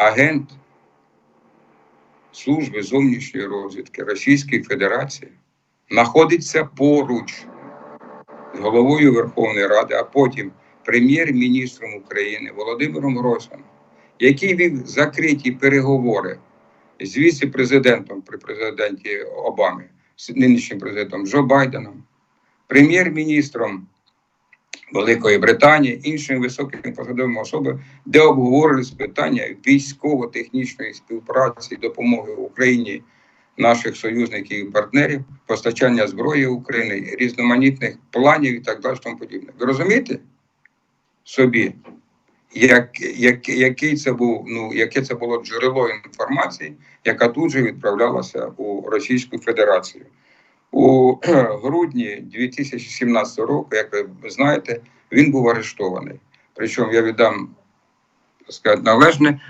агент Служби зовнішньої розвідки Російської Федерації знаходиться поруч з головою Верховної Ради, а потім прем'єр-міністром України Володимиром Гройсманом, який вів закриті переговори з віце-президентом при президенті Обамі, з нинішнім президентом Джо Байденом, прем'єр-міністром Великої Британії, іншими високими посадовими особами, де обговорювалися питання військово-технічної співпраці, допомоги Україні наших союзників і партнерів, постачання зброї України, різноманітних планів і так далі. Тому подібне. Ви розумієте собі, як, як, який це був, ну, яке це було джерело інформації, яка тут же відправлялася у Російську Федерацію. У грудні 2017 року, як ви знаєте, він був арештований. Причому я віддам так сказати, належне